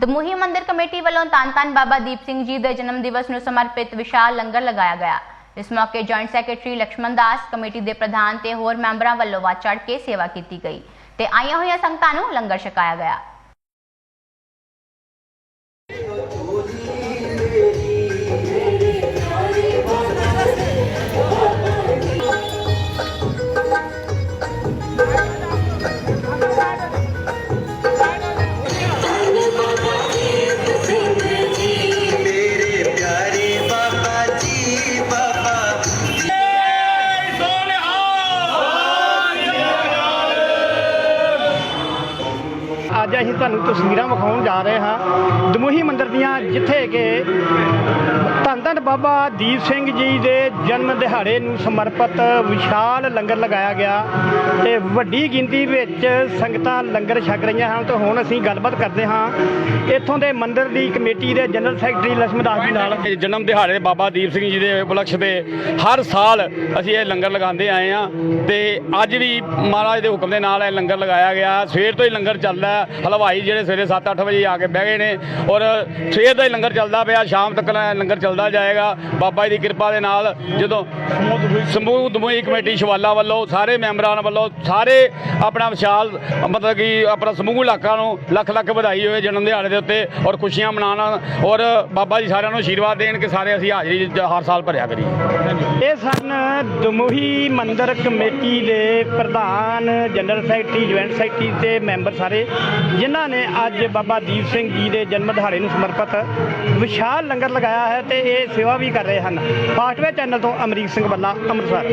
ਦਮੂਹੀ ਮੰਦਿਰ ਕਮੇਟੀ ਵੱਲੋਂ ਤਾਂਤਾਨ ਬਾਬਾ ਦੀਪ ਸਿੰਘ ਜੀ ਦੇ ਜਨਮ ਦਿਵਸ ਨੂੰ ਸਮਰਪਿਤ ਵਿਸ਼ਾਲ ਲੰਗਰ ਲਗਾਇਆ ਗਿਆ। ਇਸ ਮੌਕੇ joint secretary Lakshman Das committee ਦੇ ਪ੍ਰਧਾਨ ਤੇ ਹੋਰ ਮੈਂਬਰਾਂ ਵੱਲੋਂ ਵਾਚੜ ਕੇ ਸੇਵਾ ਕੀਤੀ ਗਈ ਤੇ ਆਈਆਂ ਹੋਈਆਂ ਸੰਗਤਾਂ ਨੂੰ ਲੰਗਰ ਛਕਾਇਆ ਗਿਆ। ਅੱਜ ਅਸੀਂ ਤੁਹਾਨੂੰ ਤਸਵੀਰਾਂ ਵਿਖਾਉਣ ਜਾ ਰਹੇ ਹਾਂ। ਦਮੂਹੀ ਮੰਦਰ ਦੀਆਂ ਜਿੱਥੇ ਕਿ ਧੰਨ ਧੰਨ ਬਾਬਾ ਦੀਪ ਸਿੰਘ ਜੀ ਦੇ ਜਨਮ ਦਿਹਾੜੇ ਨੂੰ ਸਮਰਪਿਤ ਵਿਸ਼ਾਲ ਲੰਗਰ ਲਗਾਇਆ ਗਿਆ ਤੇ ਵੱਡੀ ਗਿਣਤੀ ਵਿੱਚ ਸੰਗਤਾਂ ਲੰਗਰ ਛਕ ਰਹੀਆਂ ਹਨ ਤੇ ਹੁਣ ਅਸੀਂ ਗੱਲਬਾਤ ਕਰਦੇ ਹਾਂ। ਇੱਥੋਂ ਦੇ ਮੰਦਰ ਦੀ ਕਮੇਟੀ ਦੇ ਜਨਰਲ ਸੈਕਟਰੀ ਲక్ష్ਮਣਦਾਸ ਜੀ ਨਾਲ। ਜਨਮ ਦਿਹਾੜੇ ਬਾਬਾ ਦੀਪ ਸਿੰਘ ਜੀ ਦੇ ਉਪਲਕਸ਼ ਦੇ ਹਰ ਸਾਲ ਅਸੀਂ ਇਹ ਲੰਗਰ ਲਗਾਉਂਦੇ ਆਏ ਆ ਤੇ ਅੱਜ ਵੀ ਮਹਾਰਾਜ ਦੇ ਹੁਕਮ ਦੇ ਨਾਲ ਇਹ ਲੰਗਰ ਲਗਾਇਆ ਗਿਆ। ਸਵੇਰ ਤੋਂ ਹੀ ਲੰਗਰ ਚੱਲਦਾ ਹਲਵਾਈ ਜਿਹੜੇ ਸਵੇਰੇ 7-8 ਵਜੇ ਆ ਕੇ ਬਹਿ ਗਏ ਨੇ ਔਰ ਸਵੇਰ ਦਾ ਹੀ ਲੰਗਰ ਚੱਲਦਾ ਪਿਆ, ਸ਼ਾਮ ਤੱਕ ਲੰਗਰ ਚੱਲਦਾ ਜਾਏਗਾ। ਬਾਬਾ ਜੀ ਦੀ ਕਿਰਪਾ ਦੇ ਨਾਲ ਜਦੋਂ ਸਮੂਹ ਦਮੋਈ ਕਮੇਟੀ ਸ਼ਵਾਲਾ ਵੱਲੋਂ, ਸਾਰੇ ਮੈਂਬਰਾਂ ਵੱਲੋਂ, ਸਾਰੇ ਆਪਣਾ ਵਿਸ਼ਾਲ, ਮਤਲਬ ਕਿ ਆਪਣਾ ਸਮੂਹ ਇਲਾਕਾ ਨੂੰ ਲੱਖ ਲੱਖ ਵਧਾਈ ਹੋਵੇ ਜਨਮ ਦਿਹਾੜੇ ਦੇ ਉੱਤੇ ਔਰ ਖੁਸ਼ੀਆਂ ਮਨਾਉਣ ਔਰ ਬਾਬਾ ਜੀ ਸਾਰਿਆਂ ਨੂੰ ਆਸ਼ੀਰਵਾਦ ਦੇਣ ਕਿ ਸਾਰੇ ਅਸੀਂ ਹਾਜ਼ਰੀ ਹਰ ਸਾਲ ਭਰਿਆ ਕਰੀਏ। ਇਹ ਸਨ ਦਮੋਹੀ ਮੰਦਰ ਕਮੇਟੀ ਦੇ ਪ੍ਰਧਾਨ, ਜਨਰਲ ਸੈਕਟਰੀ, ਜੁਆਇੰਟ ਸੈਕਟਰੀ ਤੇ ਮੈਂਬਰ ਸਾਰੇ। ਜਿਨ੍ਹਾਂ ਨੇ ਅੱਜ ਬਾਬਾ ਦੀਪ ਸਿੰਘ ਜੀ ਦੇ ਜਨਮ ਦਿਹਾੜੇ ਨੂੰ ਸਮਰਪਿਤ ਵਿਸ਼ਾਲ ਲੰਗਰ ਲਗਾਇਆ ਹੈ ਤੇ ਇਹ ਸੇਵਾ ਵੀ ਕਰ ਰਹੇ ਹਨ। ਫਾਸਟਵੇ ਚੈਨਲ ਤੋਂ ਅਮਰੀਕ ਸਿੰਘ ਬੱਲਾ ਅੰਮ੍ਰਿਤਸਰ।